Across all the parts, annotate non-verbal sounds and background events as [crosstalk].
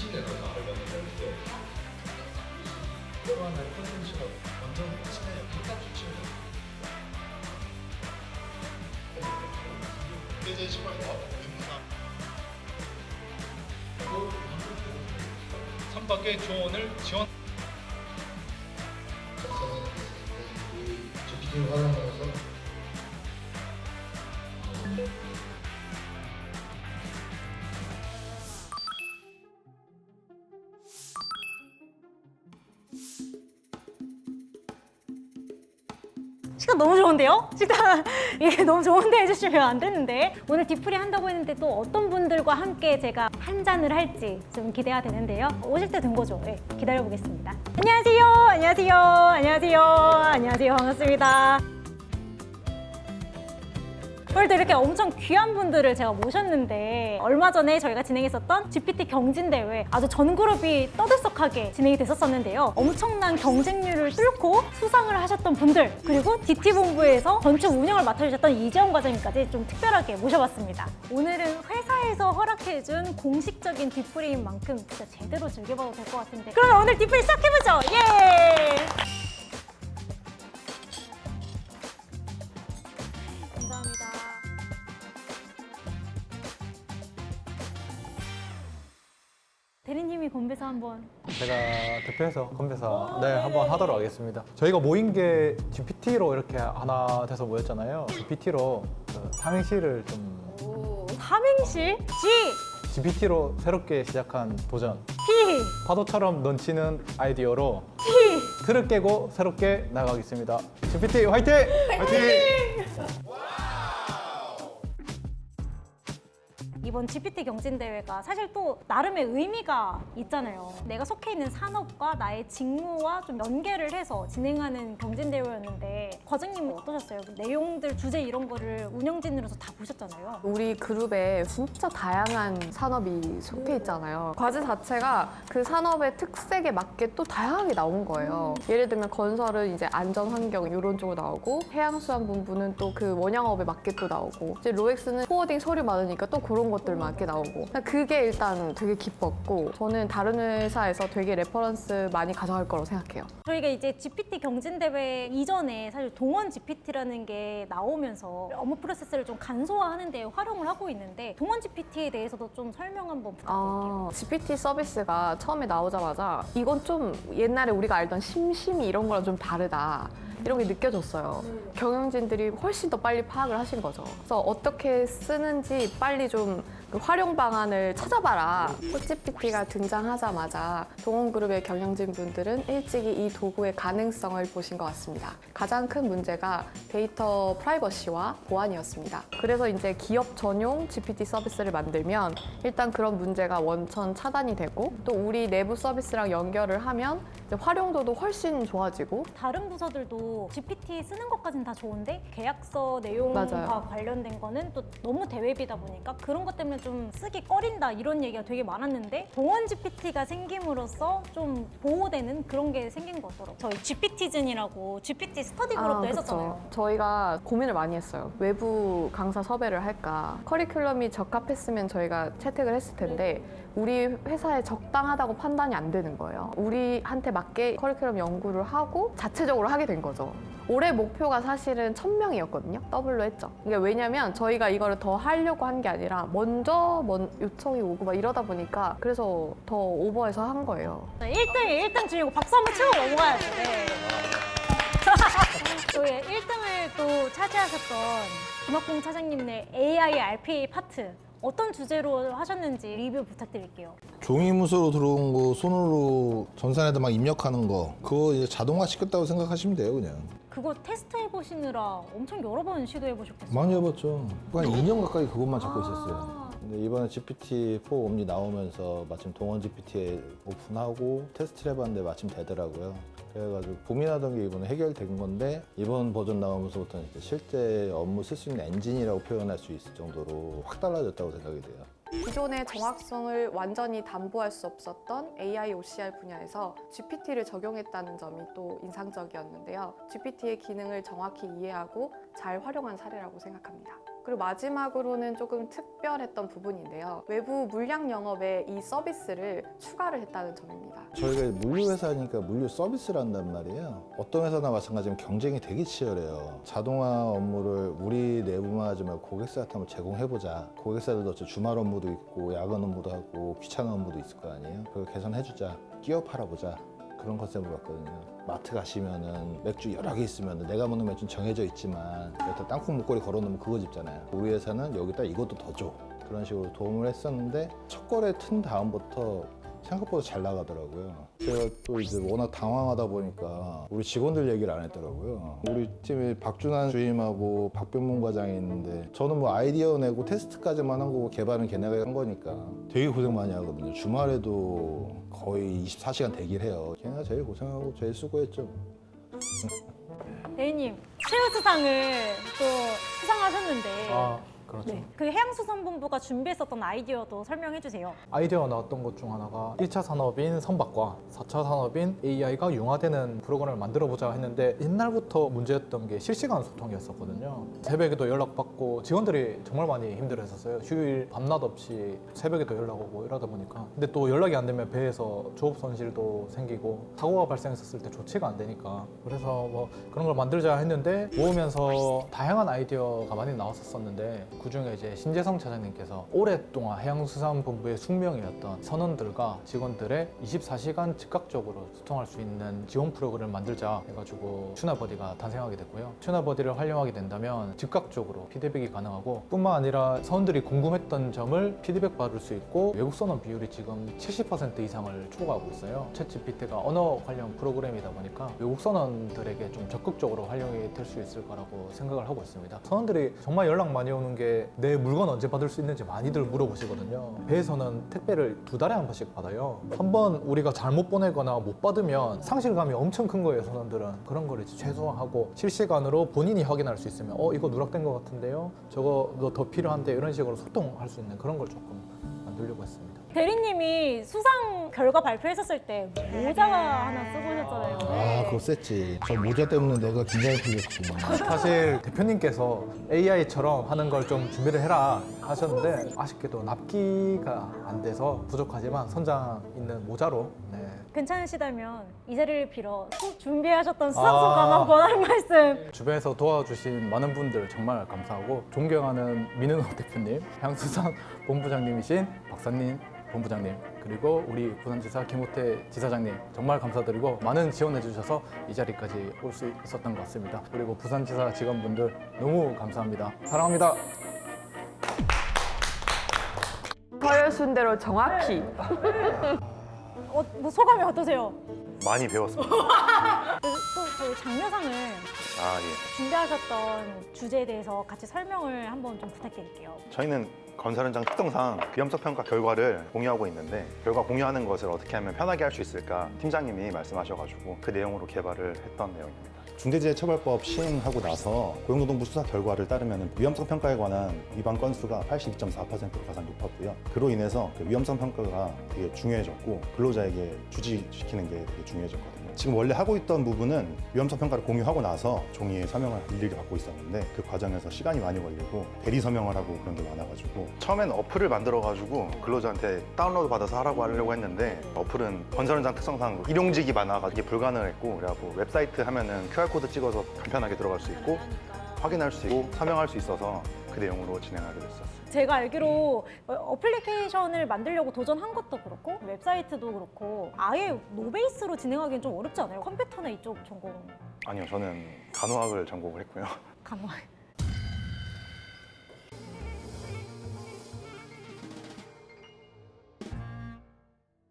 음식에서 말을 많이 할때 또한의 컨텐츠가 완전 친해요. 일단 좋지요. 이제 시간이 다 선박의 조언을 지원 GPT를 활용해 식단 너무 좋은데요? 식단 [laughs] 이게 너무 좋은데 해주시면 안 되는데. 오늘 디프리 한다고 했는데 또 어떤 분들과 함께 제가 한 잔을 할지 좀 기대가 되는데요. 오실 때 된 거죠? 네, 기다려 보겠습니다. 안녕하세요. 안녕하세요. 안녕하세요. 안녕하세요. 반갑습니다 오늘 도 이렇게 엄청 귀한 분들을 제가 모셨는데 얼마 전에 저희가 진행했었던 GPT 경진대회 아주 전 그룹이 떠들썩하게 진행이 됐었었는데요. 엄청난 경쟁률을 뚫고 수상을 하셨던 분들 그리고 DT본부에서 전체 운영을 맡아주셨던 이재원 과장님까지 좀 특별하게 모셔봤습니다. 오늘은 회사에서 허락해준 공식적인 디프리인 만큼 진짜 제대로 즐겨봐도 될 것 같은데 그러면 오늘 디프리 시작해보죠! 예! 건배사 한번 제가 대표해서 건배사 네 한번 하도록 하겠습니다. 저희가 모인 게 GPT로 이렇게 하나 돼서 모였잖아요. GPT로 그 삼행시를 좀 삼행시 G, GPT로 새롭게 시작한 도전. P, 파도처럼 넘치는 아이디어로 T 틀을 깨고 새롭게 나가겠습니다. GPT 화이팅! 화이팅! 이번 GPT 경진대회가 사실 또 나름의 의미가 있잖아요. 내가 속해 있는 산업과 나의 직무와 좀 연계를 해서 진행하는 경진대회였는데 과장님은 어떠셨어요? 그 내용들, 주제 이런 거를 운영진으로서 다 보셨잖아요. 우리 그룹에 진짜 다양한 산업이 속해 있잖아요. 과제 자체가 그 산업의 특색에 맞게 또 다양하게 나온 거예요. 예를 들면 건설은 이제 안전 환경 이런 쪽으로 나오고 해양수산본부는 또 그 원양업에 맞게 또 나오고 이제 로엑스는 포워딩 서류 많으니까 또 그런 것들 맞게 나오고 그게 일단 되게 기뻤고 저는 다른 회사에서 되게 레퍼런스 많이 가져갈 거라고 생각해요. 저희가 이제 GPT 경진대회 이전에 사실 동원 GPT라는 게 나오면서 업무 프로세스를 좀 간소화하는 데 활용을 하고 있는데 동원 GPT에 대해서도 좀 설명 한번 부탁드릴게요. 아, GPT 서비스가 처음에 나오자마자 이건 좀 옛날에 우리가 알던 심심이 이런 거랑 좀 다르다. 이런 게 느껴졌어요. 경영진들이 훨씬 더 빨리 파악을 하신 거죠. 그래서 어떻게 쓰는지 빨리 좀 그 활용 방안을 찾아봐라. 챗GPT가 등장하자마자 동원그룹의 경영진 분들은 일찍이 이 도구의 가능성을 보신 것 같습니다. 가장 큰 문제가 데이터 프라이버시와 보안이었습니다. 그래서 이제 기업 전용 GPT 서비스를 만들면 일단 그런 문제가 원천 차단이 되고 또 우리 내부 서비스랑 연결을 하면 이제 활용도도 훨씬 좋아지고 다른 부서들도 GPT 쓰는 것까지는 다 좋은데 계약서 내용과 맞아요. 관련된 거는 또 너무 대외비다 보니까 그런 것 때문에 좀 쓰기 꺼린다 이런 얘기가 되게 많았는데 동원 GPT가 생김으로써 좀 보호되는 그런 게 생긴 것 같더라고요. 저희 GPT즌이라고 GPT 스터디 그룹도 아, 했었잖아요. 그쵸. 저희가 고민을 많이 했어요. 외부 강사 섭외를 할까. 커리큘럼이 적합했으면 저희가 채택을 했을 텐데 우리 회사에 적당하다고 판단이 안 되는 거예요. 우리한테 맞게 커리큘럼 연구를 하고 자체적으로 하게 된 거죠. 올해 목표가 사실은 1000명이었거든요. 더블로 했죠. 이게 왜냐면 저희가 이거를 더 하려고 한 게 아니라 먼저 먼 요청이 오고 막 이러다 보니까 그래서 더 오버해서 한 거예요. 1등에 1등 중이고 박수 한번 치고 넘어가야죠. 네. [laughs] 저희 1등을 또 차지하셨던 김학봉 차장님의 AI RPA 파트 어떤 주제로 하셨는지 리뷰 부탁드릴게요. 종이 문서로 들어온 거 손으로 전산에다 막 입력하는 거 그거 이제 자동화 시켰다고 생각하시면 돼요 그냥. 그거 테스트 해보시느라 엄청 여러 번 시도해 보셨겠어요. 많이 해봤죠. 한 2년 가까이 그것만 잡고 있었어요. 근데 이번에 GPT-4 옴니 나오면서 마침 동원 GPT에 오픈하고 테스트를 해봤는데 마침 되더라고요 그래가지고 고민하던 게 이번에 해결된 건데 이번 버전 나오면서부터는 이제 실제 업무 쓸 수 있는 엔진이라고 표현할 수 있을 정도로 확 달라졌다고 생각이 돼요 기존의 정확성을 완전히 담보할 수 없었던 AI OCR 분야에서 GPT를 적용했다는 점이 또 인상적이었는데요. GPT의 기능을 정확히 이해하고 잘 활용한 사례라고 생각합니다. 그리고 마지막으로는 조금 특별했던 부분인데요. 외부 물량 영업에 이 서비스를 추가를 했다는 점입니다. 저희가 물류 회사니까 물류 서비스를 한단 말이에요. 어떤 회사나 마찬가지로 경쟁이 되게 치열해요. 자동화 업무를 우리 내부만 하지 말고 고객사한테 한번 제공해보자. 고객사들도 어차피 주말 업무도 있고 야간 업무도 하고 귀찮은 업무도 있을 거 아니에요. 그걸 개선해주자. 끼어 팔아보자. 그런 컨셉으로 갔거든요. 마트 가시면은 맥주 여러 개 있으면 내가 먹는 맥주는 정해져 있지만 여기다 땅콩 목걸이 걸어놓으면 그거 집잖아요. 우리 회사는 여기다 이것도 더 줘. 그런 식으로 도움을 했었는데 첫 거래 튼 다음부터 생각보다 잘 나가더라고요. 제가 또 이제 워낙 당황하다 보니까 우리 직원들 얘기를 안 했더라고요. 우리 팀에 박준환 주임하고 박병문 과장이 있는데 저는 뭐 아이디어 내고 테스트까지만 한 거고 개발은 걔네가 한 거니까 되게 고생 많이 하거든요. 주말에도 거의 24시간 대기를 해요. 걔네가 제일 고생하고 제일 수고했죠. [laughs] 대리님 최우수상을 또 수상하셨는데 아 그렇죠. 네, 그 해양수산본부가 준비했었던 아이디어도 설명해 주세요. 아이디어가 나왔던 것 중 하나가 1차 산업인 선박과 4차 산업인 AI가 융화되는 프로그램을 만들어 보자 했는데 옛날부터 문제였던 게 실시간 소통이었었거든요. 새벽에도 연락받고 직원들이 정말 많이 힘들어했었어요. 휴일 밤낮 없이 새벽에도 연락 오고 이러다 보니까 근데 또 연락이 안 되면 배에서 조업 손실도 생기고 사고가 발생했었을 때 조치가 안 되니까 그래서 뭐 그런 걸 만들자 했는데 모으면서 다양한 아이디어가 많이 나왔었었는데 그 중에 이제 신재성 차장님께서 오랫동안 해양수산본부의 숙명이었던 선원들과 직원들의 24시간 즉각적으로 소통할 수 있는 지원 프로그램을 만들자 해가지고 튜나버디가 탄생하게 됐고요. 튜나버디를 활용하게 된다면 즉각적으로 피드백이 가능하고 뿐만 아니라 선원들이 궁금했던 점을 피드백 받을 수 있고 외국 선원 비율이 지금 70% 이상을 초과하고 있어요. 챗GPT가 언어 관련 프로그램이다 보니까 외국 선원들에게 좀 적극적으로 활용이 될 수 있을 거라고 생각을 하고 있습니다. 선원들이 정말 연락 많이 오는 게내 물건 언제 받을 수 있는지 많이들 물어보시거든요. 배에서는 택배를 두 달에 한 번씩 받아요. 한 번 우리가 잘못 보내거나 못 받으면 상실감이 엄청 큰 거예요, 선원들은. 그런 거를 최소화하고 실시간으로 본인이 확인할 수 있으면 어 이거 누락된 것 같은데요. 저거 너 더 필요한데 이런 식으로 소통할 수 있는 그런 걸 조금 만들려고 했습니다. 대리님이 수상 결과 발표했었을 때 모자 하나 쓰고 오셨잖아요. 아 그거 셌지. 저 모자 때문에 내가 긴장이 풀렸지. 사실 대표님께서 AI처럼 하는 걸 좀 준비를 해라 하셨는데 아쉽게도 납기가 안 돼서 부족하지만 선장 있는 모자로 네. 괜찮으시다면 이 자리를 빌어 수- 준비하셨던 수상 아. 소감 한번 한 말씀. 주변에서 도와주신 많은 분들 정말 감사하고 존경하는 민은호 대표님, 향수산 본부장님이신 박사님 본부장님 그리고 우리 부산지사 김호태 지사장님 정말 감사드리고 많은 지원해 주셔서 이 자리까지 올 수 있었던 것 같습니다. 그리고 부산지사 직원분들 너무 감사합니다. 사랑합니다. 서열순 대로 정확히 어, 뭐 소감이 어떠세요? 많이 배웠습니다. [laughs] 또 저희 장려상을 아, 예. 준비하셨던 주제에 대해서 같이 설명을 한번 좀 부탁드릴게요. 저희는 건설 현장 특성상 위험성 평가 결과를 공유하고 있는데 결과 공유하는 것을 어떻게 하면 편하게 할 수 있을까 팀장님이 말씀하셔가지고 그 내용으로 개발을 했던 내용입니다. 중대재해처벌법 시행하고 나서 고용노동부 수사 결과를 따르면 위험성 평가에 관한 위반 건수가 82.4%로 가장 높았고요. 그로 인해서 그 위험성 평가가 되게 중요해졌고 근로자에게 주지시키는 게 되게 중요해졌거든요. 지금 원래 하고 있던 부분은 위험성 평가를 공유하고 나서 종이에 서명을 일일이 받고 있었는데 그 과정에서 시간이 많이 걸리고 대리 서명을 하고 그런 게 많아가지고 처음엔 어플을 만들어가지고 근로자한테 다운로드 받아서 하라고 하려고 했는데 어플은 건설 현장 특성상 일용직이 많아가지고 이게 불가능했고 그래갖고 웹사이트 하면은 QR코드 찍어서 간편하게 들어갈 수 있고 확인할 수 있고 서명할 수 있어서 그 내용으로 진행하게 됐었어요. 제가 알기로 어, 어플리케이션을 만들려고 도전한 것도 그렇고 웹사이트도 그렇고 아예 노베이스로 진행하기는 좀 어렵지 않아요? 컴퓨터나 이쪽 전공 아니요, 저는 간호학을 전공을 했고요. [laughs] 간호.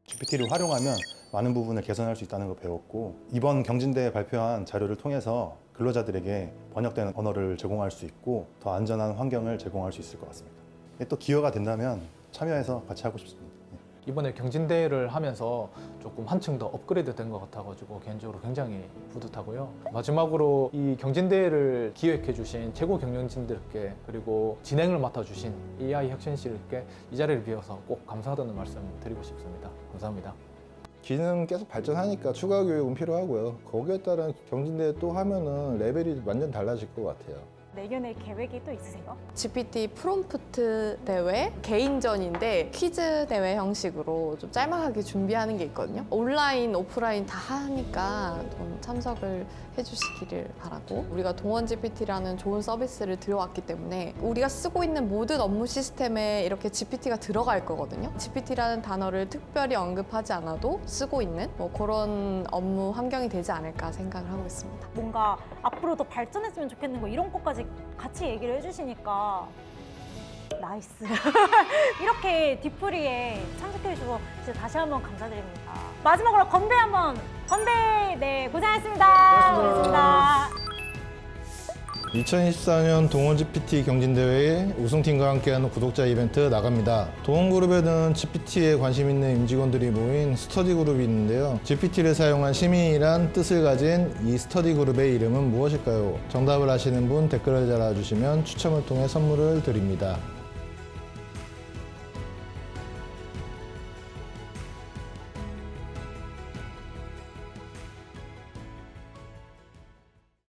GPT를 활용하면 많은 부분을 개선할 수 있다는 걸 배웠고 이번 경진대에 발표한 자료를 통해서 근로자들에게 번역되는 언어를 제공할 수 있고 더 안전한 환경을 제공할 수 있을 것 같습니다. 또 기여가 된다면 참여해서 같이 하고 싶습니다. 이번에 경진대회를 하면서 조금 한층 더 업그레이드 된 것 같아가지고 개인적으로 굉장히 뿌듯하고요. 마지막으로 이 경진대회를 기획해 주신 최고 경영진들께 그리고 진행을 맡아주신 AI 혁신실께 이 자리를 비워서 꼭 감사하다는 말씀 드리고 싶습니다. 감사합니다. 기능 계속 발전하니까 추가 교육은 필요하고요. 거기에 따른 경진대회 또 하면은 레벨이 완전 달라질 것 같아요. 내년에 계획이 또 있으세요? GPT 프롬프트 대회 개인전인데 퀴즈 대회 형식으로 좀 짤막하게 준비하는 게 있거든요. 온라인, 오프라인 다 하니까 좀 참석을 해주시기를 바라고 우리가 동원 GPT라는 좋은 서비스를 들여왔기 때문에 우리가 쓰고 있는 모든 업무 시스템에 이렇게 GPT가 들어갈 거거든요. GPT라는 단어를 특별히 언급하지 않아도 쓰고 있는 뭐 그런 업무 환경이 되지 않을까 생각을 하고 있습니다. 뭔가 앞으로 더 발전했으면 좋겠는 거 이런 것까지 같이 얘기를 해주시니까 나이스. [laughs] 이렇게 뒤풀이에 참석해 주셔서 진짜 다시 한번 감사드립니다. 마지막으로 건배 한번 건배. 네 고생하셨습니다. 고생하셨습니다. 2024년 동원 GPT 경진대회에 우승팀과 함께하는 구독자 이벤트 나갑니다. 동원그룹에는 GPT에 관심 있는 임직원들이 모인 스터디 그룹이 있는데요. GPT를 사용한 시민이란 뜻을 가진 이 스터디 그룹의 이름은 무엇일까요? 정답을 아시는 분 댓글을 달아주시면 추첨을 통해 선물을 드립니다.